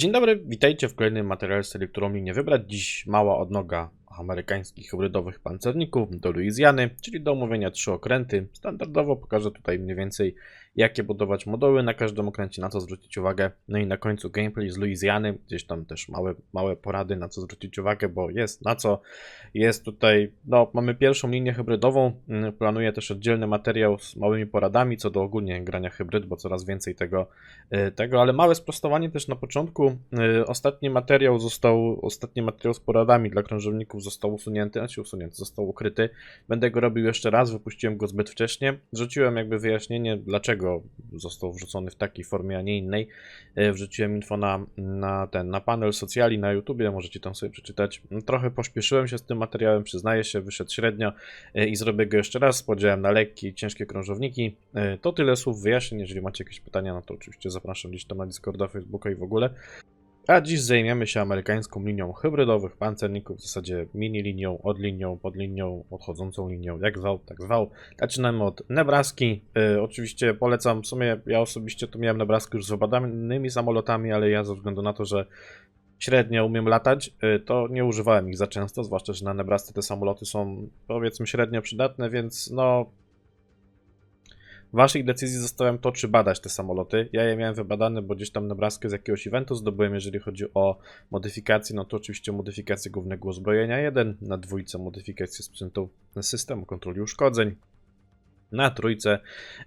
Dzień dobry, witajcie w kolejnym materiale serii, którą mi nie wybrać. Dziś mała odnoga amerykańskich hybrydowych pancerników do Luizjany, czyli do omówienia trzy okręty. Standardowo pokażę tutaj mniej więcej jakie budować moduły na każdym okręcie, na co zwrócić uwagę. No i na końcu gameplay z Luizjany, gdzieś tam też małe, małe porady na co zwrócić uwagę, bo jest na co. Jest tutaj, no mamy pierwszą linię hybrydową, Mm, planuję też oddzielny materiał z małymi poradami co do ogólnie grania hybryd, bo coraz więcej tego, y, tego ale małe sprostowanie też na początku. Y, Ostatni materiał został, ostatni materiał z poradami dla krążowników został usunięty, znaczy usunięty, został ukryty. Będę go robił jeszcze raz, wypuściłem go zbyt wcześnie. Rzuciłem jakby wyjaśnienie, dlaczego został wrzucony w takiej formie, a nie innej. E, Wrzuciłem info na, na ten, na panel socjali na YouTubie, możecie tam sobie przeczytać. No, Trochę pośpieszyłem się z tym materiałem, przyznaję się, wyszedł średnio e, i zrobię go jeszcze raz podziałem na lekkie i ciężkie krążowniki. E, To tyle słów wyjaśnień, jeżeli macie jakieś pytania, no to oczywiście zapraszam gdzieś tam na Discorda, Facebooka i w ogóle. A dziś zajmiemy się amerykańską linią hybrydowych pancerników, w zasadzie mini linią, od linią, pod linią, odchodzącą linią, jak zwał, tak zwał. Zaczynamy od Nebraski. Y, oczywiście polecam, w sumie ja osobiście tu miałem Nebraskę już z obadanymi samolotami, ale ja ze względu na to, że średnio umiem latać, y, to nie używałem ich za często, zwłaszcza, że na Nebrasce te samoloty są powiedzmy średnio przydatne, więc no w waszej decyzji zostawiam to, czy badać te samoloty. Ja je miałem wybadane, bo gdzieś tam Nebraskę z jakiegoś eventu zdobyłem, jeżeli chodzi o modyfikacje, no to oczywiście modyfikację głównego uzbrojenia 1, na dwójce modyfikację sprzętu systemu kontroli uszkodzeń, na trójce.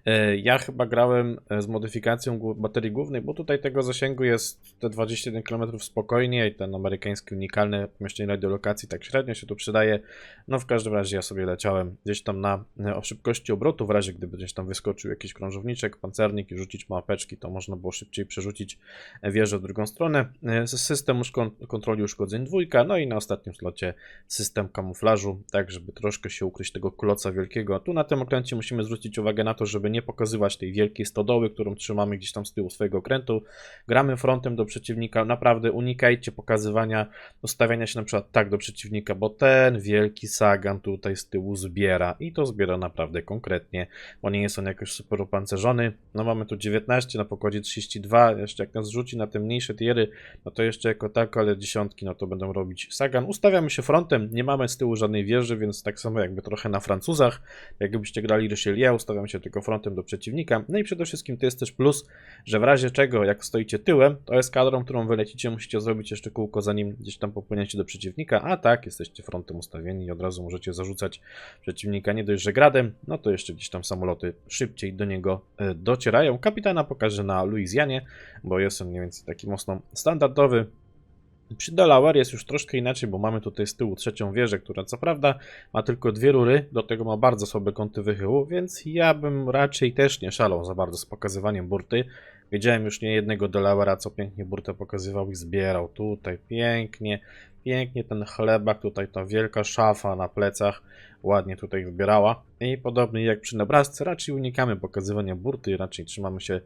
E, Ja chyba grałem e, z modyfikacją baterii głównej, bo tutaj tego zasięgu jest te 21 km spokojnie i ten amerykański unikalny pomieszczenie radiolokacji tak średnio się tu przydaje. No w każdym razie ja sobie leciałem gdzieś tam na e, o szybkości obrotu, w razie gdyby gdzieś tam wyskoczył jakiś krążowniczek, pancernik i rzucić mapeczki, to można było szybciej przerzucić wieżę w drugą stronę. System kontroli uszkodzeń dwójka, no i na ostatnim slocie system kamuflażu, tak żeby troszkę się ukryć tego kloca wielkiego. Tu na tym okręcie musimy zwrócić uwagę na to, żeby nie pokazywać tej wielkiej stodoły, którą trzymamy gdzieś tam z tyłu swojego okrętu. Gramy frontem do przeciwnika, naprawdę unikajcie pokazywania, ustawiania się na przykład tak do przeciwnika, bo ten wielki sagan tutaj z tyłu zbiera i to zbiera naprawdę konkretnie, bo nie jest on jakoś super opancerzony. No mamy tu 19, na pokładzie 32, jeszcze jak nas rzuci na te mniejsze tiery, no to jeszcze jako tako, ale dziesiątki, no to będą robić sagan. Ustawiamy się frontem, nie mamy z tyłu żadnej wieży, więc tak samo jakby trochę na Francuzach, jakbyście grali Richelieu, ustawiam się tylko frontem do przeciwnika. No i przede wszystkim to jest też plus, że w razie czego, jak stoicie tyłem, to jest którą wylecicie, musicie zrobić jeszcze kółko, zanim gdzieś tam popłyniecie do przeciwnika, a tak, jesteście frontem ustawieni i od razu możecie zarzucać przeciwnika nie dość, że gradem, no to jeszcze gdzieś tam samoloty szybciej do niego e, docierają. Kapitana pokażę na Luizjanie, bo jest on mniej więcej taki mocno standardowy. Przy Delaware jest już troszkę inaczej, bo mamy tutaj z tyłu trzecią wieżę, która co prawda ma tylko dwie rury, do tego ma bardzo słabe kąty wychyłu, więc ja bym raczej też nie szalał za bardzo z pokazywaniem burty. Widziałem już nie jednego Delaware'a, co pięknie burtę pokazywał i zbierał. Tutaj pięknie, pięknie ten chlebak, tutaj ta wielka szafa na plecach ładnie tutaj wybierała. I podobnie jak przy Nebrasce, raczej unikamy pokazywania burty, raczej trzymamy się,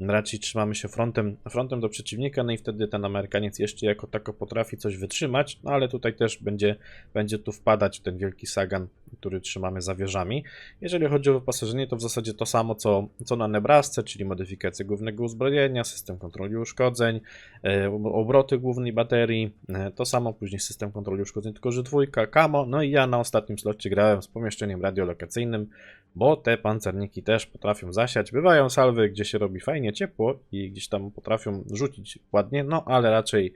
raczej trzymamy się frontem, frontem do przeciwnika, no i wtedy ten Amerykaniec jeszcze jako tako potrafi coś wytrzymać, no ale tutaj też będzie, będzie tu wpadać ten wielki sagan, który trzymamy za wieżami. Jeżeli chodzi o wyposażenie, to w zasadzie to samo co, co na Nebrasce, czyli modyfikację głównego uzbrojenia, system kontroli uszkodzeń, e, obroty głównej baterii, e, to samo później system kontroli uszkodzeń, tylko że dwójka, kamo, no i ja na ostatnim slocie grałem z pomieszczeniem radiolokacyjnym, bo te pancerniki też potrafią zasiać. Bywają salwy, gdzie się robi fajnie ciepło i gdzieś tam potrafią rzucić ładnie, no ale raczej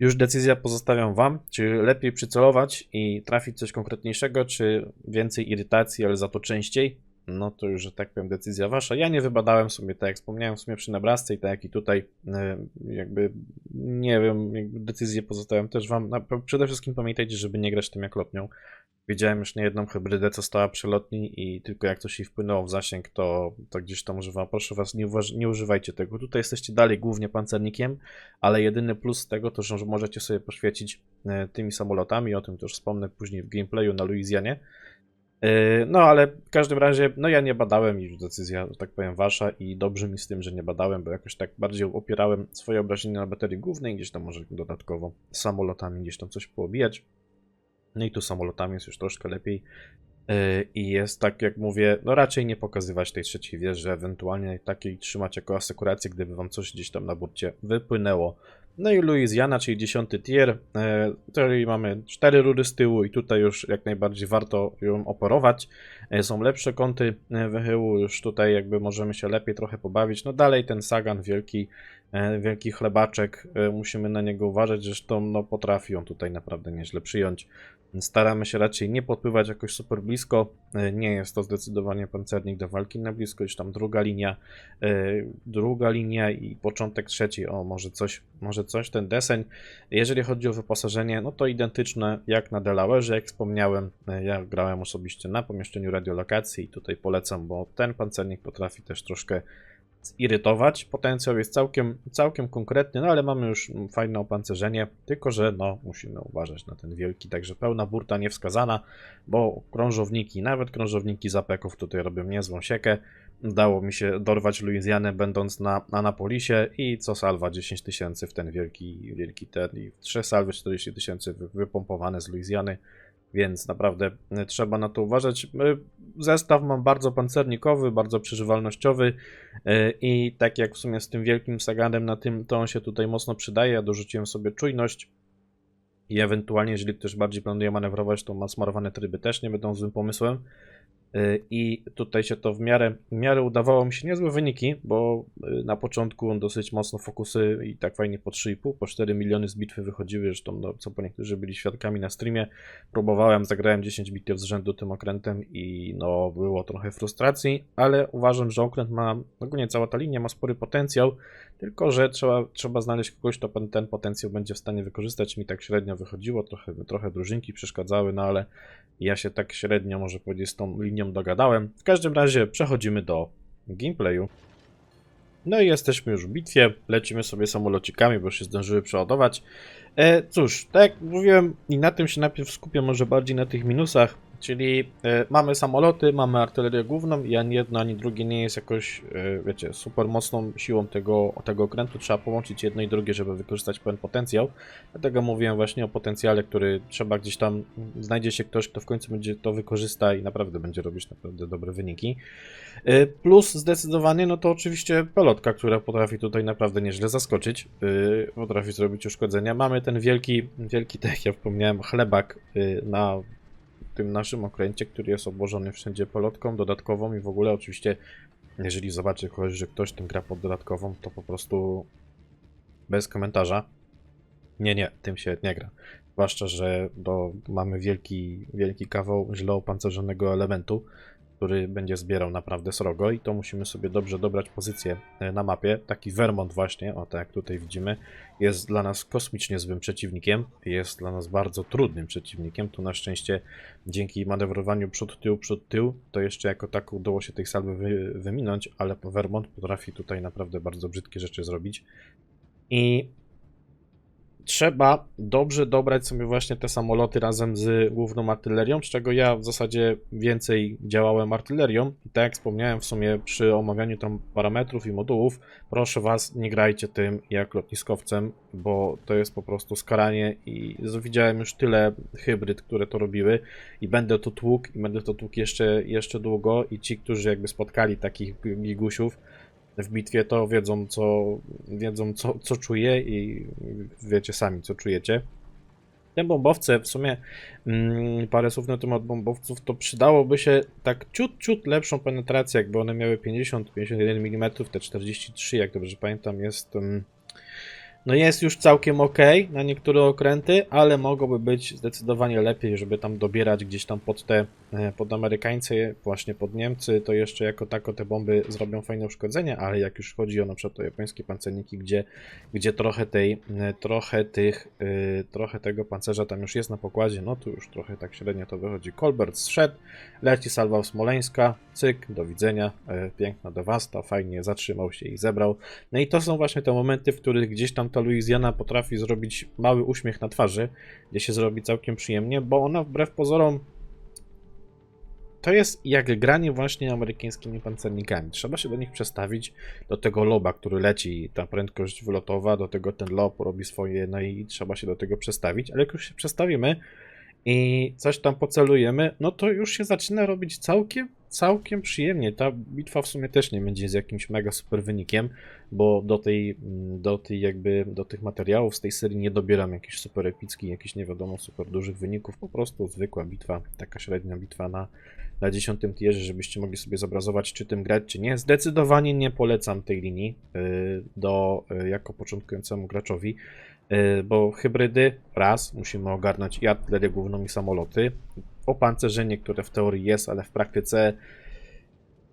już decyzja pozostawiam Wam, czy lepiej przycelować i trafić coś konkretniejszego, czy więcej irytacji, ale za to częściej. No to już, że tak powiem, decyzja Wasza. Ja nie wybadałem sobie, tak jak wspomniałem w sumie przy Nebrasce i tak jak i tutaj, e, jakby nie wiem, decyzję pozostawiam też Wam. Przede wszystkim pamiętajcie, żeby nie grać tym jak lotnią. Widziałem już niejedną hybrydę, co stała przy lotni i tylko jak coś jej wpłynęło w zasięg, to, to gdzieś tam używam. Proszę was, nie, nie używajcie tego. Tutaj jesteście dalej głównie pancernikiem, ale jedyny plus tego to, że możecie sobie poświecić e, tymi samolotami, o tym też wspomnę później w gameplayu na Luizjanie. E, No, ale w każdym razie, no ja nie badałem i już decyzja, tak powiem, wasza i dobrze mi z tym, że nie badałem, bo jakoś tak bardziej opierałem swoje obrażenia na baterii głównej, gdzieś tam może dodatkowo samolotami gdzieś tam coś poobijać. No i tu samolotami jest już troszkę lepiej. Yy, I jest tak, jak mówię, no raczej nie pokazywać tej trzeciej wieży, ewentualnie takiej trzymać jako asekurację, gdyby wam coś gdzieś tam na burcie wypłynęło. No i Louisiana, czyli 10 tier, e, czyli mamy 4 rury z tyłu i tutaj już jak najbardziej warto ją operować. E, Są lepsze kąty e, wychyłu, już tutaj jakby możemy się lepiej trochę pobawić. No dalej ten Sagan, wielki, e, wielki chlebaczek, e, musimy na niego uważać, zresztą no potrafi on tutaj naprawdę nieźle przyjąć. Staramy się raczej nie podpływać jakoś super blisko, e, nie jest to zdecydowanie pancernik do walki na blisko, już tam druga linia, e, druga linia i początek trzeciej, o może coś, może coś, ten deseń. Jeżeli chodzi o wyposażenie, no to identyczne jak na Delaware'ze, jak wspomniałem, e, ja grałem osobiście na pomieszczeniu radiolokacji i tutaj polecam, bo ten pancernik potrafi też troszkę zirytować. Potencjał jest całkiem, całkiem konkretny, no ale mamy już fajne opancerzenie, tylko że no musimy uważać na ten wielki, także pełna burta niewskazana, bo krążowniki, nawet krążowniki zapeków tutaj robią niezłą siekę. Udało mi się dorwać Luizjanę będąc na Anapolisie i co salwa 10 tysięcy w ten wielki, wielki ten i 3 salwy 40 tysięcy wy- wypompowane z Luizjany, więc naprawdę y, trzeba na to uważać. Y, Zestaw mam bardzo pancernikowy, bardzo przeżywalnościowy y, i tak jak w sumie z tym wielkim Saganem na tym, to on się tutaj mocno przydaje. Ja dorzuciłem sobie czujność i ewentualnie, jeżeli ktoś bardziej planuje manewrować, to ma smarowane tryby też nie będą złym pomysłem. Y, I tutaj się to w miarę, w miarę udawało mi się niezłe wyniki, bo y, na początku dosyć mocno fokusy i tak fajnie po 3,5, po 4 miliony z bitwy wychodziły, zresztą no, co po niektórzy byli świadkami na streamie. Próbowałem, zagrałem 10 bitew z rzędu tym okrętem i no było trochę frustracji, ale uważam, że okręt ma, ogólnie cała ta linia ma spory potencjał, tylko że trzeba, trzeba znaleźć kogoś, kto ten, ten potencjał będzie w stanie wykorzystać. Mi tak średnio wychodziło, trochę, trochę drużynki przeszkadzały, no ale ja się tak średnio, może powiedzieć, z tą linią dogadałem. W każdym razie przechodzimy do gameplayu. No i jesteśmy już w bitwie. Lecimy sobie samolocikami, bo się zdążyły przeładować. E, cóż, tak jak mówiłem, i na tym się najpierw skupię, może bardziej na tych minusach. Czyli e, mamy samoloty, mamy artylerię główną i ani jedno, ani drugie nie jest jakoś, e, wiecie, super mocną siłą tego, tego okrętu. Trzeba połączyć jedno i drugie, żeby wykorzystać pełen potencjał. Dlatego mówiłem właśnie o potencjale, który trzeba gdzieś tam, znajdzie się ktoś, kto w końcu będzie to wykorzysta i naprawdę będzie robić naprawdę dobre wyniki. Y, Plus zdecydowany, no to oczywiście pelotka, która potrafi tutaj naprawdę nieźle zaskoczyć, y, potrafi zrobić uszkodzenia. Mamy ten wielki, wielki, tak jak ja wspomniałem, chlebak y, na tym naszym okręcie, który jest obłożony wszędzie pelotką dodatkową i w ogóle oczywiście, jeżeli zobaczy kogoś, że ktoś tym gra pod dodatkową, to po prostu bez komentarza. Nie, nie, tym się nie gra. Zwłaszcza, że do, mamy wielki, wielki kawał źle opancerzonego elementu, który będzie zbierał naprawdę srogo i to musimy sobie dobrze dobrać pozycję e, na mapie. Taki Vermont właśnie, o tak jak tutaj widzimy, jest dla nas kosmicznie złym przeciwnikiem, jest dla nas bardzo trudnym przeciwnikiem. Tu na szczęście dzięki manewrowaniu przód-tył, przód-tył, to jeszcze jako tak udało się tej salwy wy, wyminąć, ale Vermont potrafi tutaj naprawdę bardzo brzydkie rzeczy zrobić. I trzeba dobrze dobrać sobie właśnie te samoloty razem z główną artylerią, z czego ja w zasadzie więcej działałem artylerią. I tak jak wspomniałem w sumie przy omawianiu tam parametrów i modułów, proszę was nie grajcie tym jak lotniskowcem, bo to jest po prostu skaranie i widziałem już tyle hybryd, które to robiły i będę to tłukł i będę to tłukł jeszcze, jeszcze długo. I ci, którzy jakby spotkali takich gigusiów, w bitwie, to wiedzą, co, wiedzą co, co czuje i wiecie sami, co czujecie. Te bombowce, w sumie mm, parę słów na temat bombowców, to przydałoby się tak ciut, ciut lepszą penetrację, jakby one miały 50-51 mm, te 43, jak dobrze pamiętam, jest... mm, no jest już całkiem ok na niektóre okręty, ale mogłoby być zdecydowanie lepiej, żeby tam dobierać gdzieś tam pod te, pod Amerykańcy, właśnie pod Niemcy, to jeszcze jako tako te bomby zrobią fajne uszkodzenia, ale jak już chodzi o na przykład o japońskie pancerniki, gdzie, gdzie trochę tej, e, trochę tych, e, trochę tego pancerza tam już jest na pokładzie, no tu już trochę tak średnio to wychodzi. Colbert zszedł, leci salwał Smoleńska, cyk, do widzenia, e, piękna dewasta, fajnie zatrzymał się i zebrał. No i to są właśnie te momenty, w których gdzieś tam ta Louisiana potrafi zrobić mały uśmiech na twarzy, gdzie się zrobi całkiem przyjemnie, bo ona wbrew pozorom to jest jak granie właśnie amerykańskimi pancernikami. Trzeba się do nich przestawić, do tego loba, który leci, ta prędkość wylotowa, do tego ten lob robi swoje, no i trzeba się do tego przestawić, ale jak już się przestawimy i coś tam pocelujemy, no to już się zaczyna robić całkiem, całkiem przyjemnie. Ta bitwa w sumie też nie będzie z jakimś mega super wynikiem, bo do tej, mm, do tej jakby, do tych materiałów z tej serii nie dobieram jakichś super epickich, jakichś nie wiadomo super dużych wyników, po prostu zwykła bitwa, taka średnia bitwa na, na 10 tierze, żebyście mogli sobie zobrazować, czy tym grać, czy nie. Zdecydowanie nie polecam tej linii y, do, y, jako początkującemu graczowi. Y, bo hybrydy raz musimy ogarnąć i artylerię główną i samoloty. Opancerzenie, które w teorii jest, ale w praktyce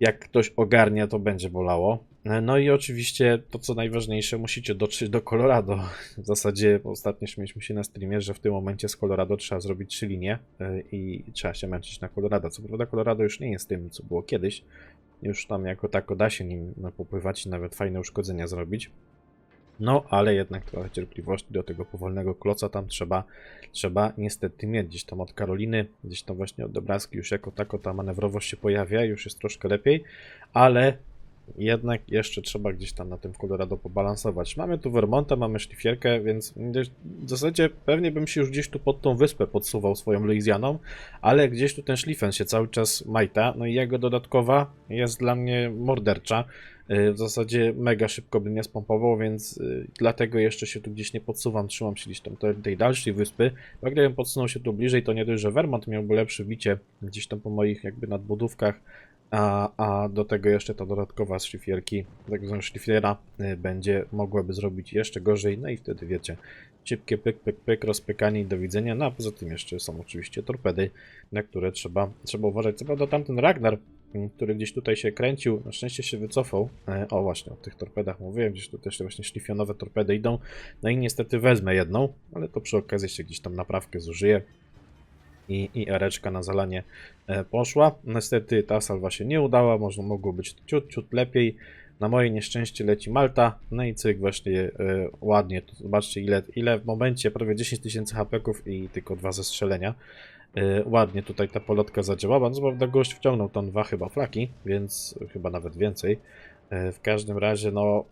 jak ktoś ogarnia, to będzie bolało. No i oczywiście to, co najważniejsze, musicie dotrzeć do Colorado. W zasadzie ostatnio śmieliśmy się na streamie, że w tym momencie z Colorado trzeba zrobić trzy linie y, i trzeba się męczyć na Colorado. Co prawda Colorado już nie jest tym, co było kiedyś. Już tam jako tako da się nim popływać i nawet fajne uszkodzenia zrobić. No, ale jednak trochę cierpliwości do tego powolnego kloca tam trzeba, trzeba niestety mieć. Gdzieś tam od Karoliny, gdzieś tam właśnie od Dobraski już jako tako ta manewrowość się pojawia, już jest troszkę lepiej, ale jednak jeszcze trzeba gdzieś tam na tym Colorado pobalansować. Mamy tu Vermonta, mamy szlifierkę, więc w zasadzie pewnie bym się już gdzieś tu pod tą wyspę podsuwał swoją Luizjaną, ale gdzieś tu ten szlifen się cały czas majta, no i jego dodatkowa jest dla mnie mordercza. Y, W zasadzie mega szybko bym nie spompował, więc y, dlatego jeszcze się tu gdzieś nie podsuwam, trzymam się gdzieś tam tej, dalszej wyspy. Bo gdybym podsunął się tu bliżej, to nie dość, że Vermont miałby lepsze bicie gdzieś tam po moich jakby nadbudówkach, a, a do tego jeszcze ta dodatkowa z szlifierki, tak zwana szlifiera, y, będzie mogłaby zrobić jeszcze gorzej, no i wtedy wiecie, szybkie pyk, pyk, pyk, rozpykanie i do widzenia, no a poza tym jeszcze są oczywiście torpedy, na które trzeba, trzeba uważać. Co prawda tamten Ragnar, który gdzieś tutaj się kręcił, na szczęście się wycofał. E, o właśnie, o tych torpedach mówiłem, gdzieś tu też te właśnie szlifionowe torpedy idą. No i niestety wezmę jedną, ale to przy okazji się gdzieś tam naprawkę zużyję. I, i na zalanie e, poszła. Niestety ta salwa się nie udała, może mogło być ciut, ciut lepiej. Na moje nieszczęście leci Malta, no i cyk właśnie e, ładnie, zobaczcie ile, ile w momencie, prawie 10 tysięcy hapeków i tylko dwa zestrzelenia. E, ładnie tutaj ta polotka zadziałała, no prawda gość wciągnął tam dwa chyba flaki, więc chyba nawet więcej. E, w każdym razie no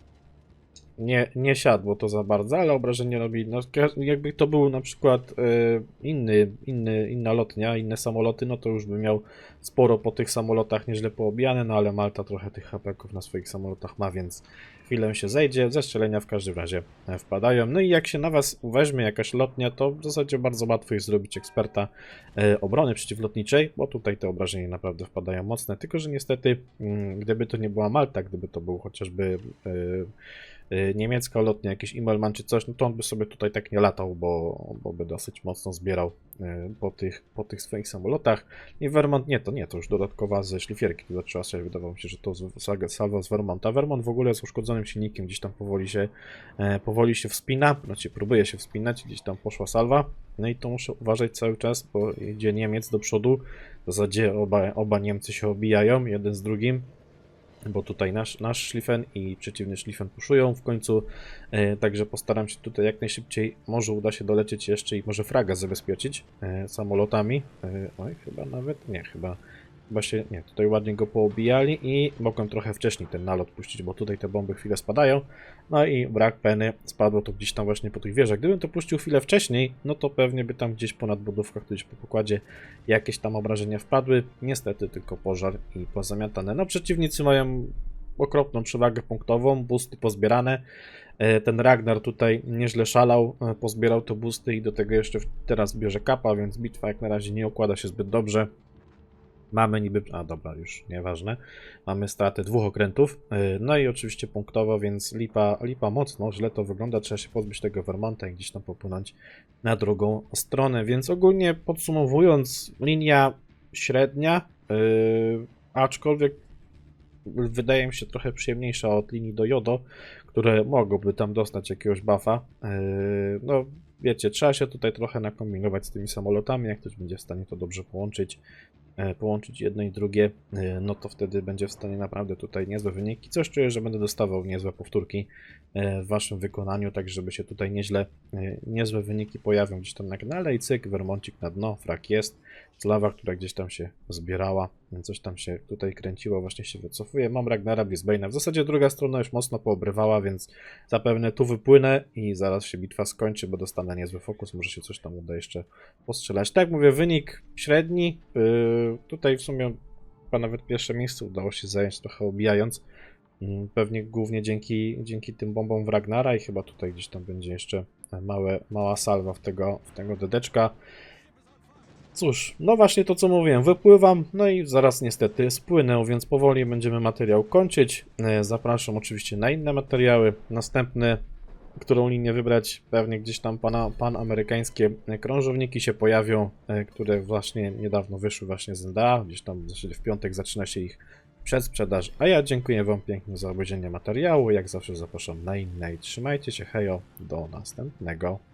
nie, nie siadło to za bardzo, ale obrażenie robi, no jakby to był na przykład e, inny, inny, inna lotnia, inne samoloty, no to już by miał sporo po tych samolotach nieźle poobijane, no ale Malta trochę tych hapeków na swoich samolotach ma, więc chwilę się zejdzie, zestrzelenia w każdym razie e, wpadają. No i jak się na was weźmie jakaś lotnia, to w zasadzie bardzo łatwo jest zrobić eksperta e, obrony przeciwlotniczej, bo tutaj te obrażenia naprawdę wpadają mocne, tylko że niestety, mm, gdyby to nie była Malta, gdyby to był chociażby niemiecka lotnia, jakiś Immelman czy coś, no to on by sobie tutaj tak nie latał, bo, bo by dosyć mocno zbierał e, po tych, po tych swoich samolotach. I Vermont nie, to nie, to już dodatkowa ze szlifierki tu zaczęła się, wydawało mi się, że to salwa z Vermonta. Vermont w ogóle z uszkodzonym silnikiem gdzieś tam powoli się, e, powoli się wspina, znaczy próbuje się wspinać, gdzieś tam poszła salwa. No i to muszę uważać cały czas, bo idzie Niemiec do przodu. W zasadzie oba, oba Niemcy się obijają, jeden z drugim bo tutaj nasz, nasz szlifen i przeciwny szlifen puszują w końcu, e, także postaram się tutaj jak najszybciej, może uda się dolecieć jeszcze i może fraga zabezpieczyć e, samolotami, e, oj chyba nawet, nie chyba, się, nie, tutaj ładnie go poobijali i mogłem trochę wcześniej ten nalot puścić, bo tutaj te bomby chwilę spadają, no i brak peny, spadło to gdzieś tam właśnie po tych wieżach, gdybym to puścił chwilę wcześniej, no to pewnie by tam gdzieś ponad budówkach, gdzieś po pokładzie jakieś tam obrażenia wpadły. Niestety tylko pożar i pozamiatane. No przeciwnicy mają okropną przewagę punktową, busty pozbierane. E, Ten Ragnar tutaj nieźle szalał, e, pozbierał te busty i do tego jeszcze teraz bierze kapa, więc bitwa jak na razie nie układa się zbyt dobrze. Mamy niby, a dobra, już nieważne. Mamy stratę dwóch okrętów, e, no i oczywiście punktowo, więc lipa, lipa mocno, źle to wygląda, trzeba się pozbyć tego Vermonta i gdzieś tam popłynąć na drugą stronę, więc ogólnie podsumowując, linia średnia, yy, aczkolwiek wydaje mi się trochę przyjemniejsza od linii do Jodo, które mogłoby tam dostać jakiegoś buffa. Yy, no wiecie, trzeba się tutaj trochę nakombinować z tymi samolotami, jak ktoś będzie w stanie to dobrze połączyć, połączyć jedno i drugie, e, no to wtedy będzie w stanie naprawdę tutaj niezłe wyniki. Coś czuję, że będę dostawał niezłe powtórki e, w waszym wykonaniu, tak żeby się tutaj nieźle, e, niezłe wyniki pojawią gdzieś tam na kanale i cyk, Wermoncik na dno, frak jest, Slawa, która gdzieś tam się zbierała, coś tam się tutaj kręciło, właśnie się wycofuje. Mam Ragnara Brisbane'a. W zasadzie druga strona już mocno poobrywała, więc zapewne tu wypłynę i zaraz się bitwa skończy, bo dostanę niezły fokus, może się coś tam uda jeszcze postrzelać. Tak mówię, wynik średni. Yy, tutaj w sumie chyba nawet pierwsze miejsce udało się zająć, trochę obijając. Mm, Pewnie głównie dzięki, dzięki tym bombom w Ragnara i chyba tutaj gdzieś tam będzie jeszcze małe, mała salwa w tego, w tego dedeczka. Cóż, no właśnie to co mówiłem, wypływam, no i zaraz niestety spłynę, więc powoli będziemy materiał kończyć. E, Zapraszam oczywiście na inne materiały. Następny, którą linię wybrać, pewnie gdzieś tam pana, panamerykańskie krążowniki się pojawią, e, które właśnie niedawno wyszły właśnie z NDA, gdzieś tam w piątek zaczyna się ich przedsprzedaż. A ja dziękuję wam pięknie za obejrzenie materiału, jak zawsze zapraszam na inne i trzymajcie się, hejo, do następnego.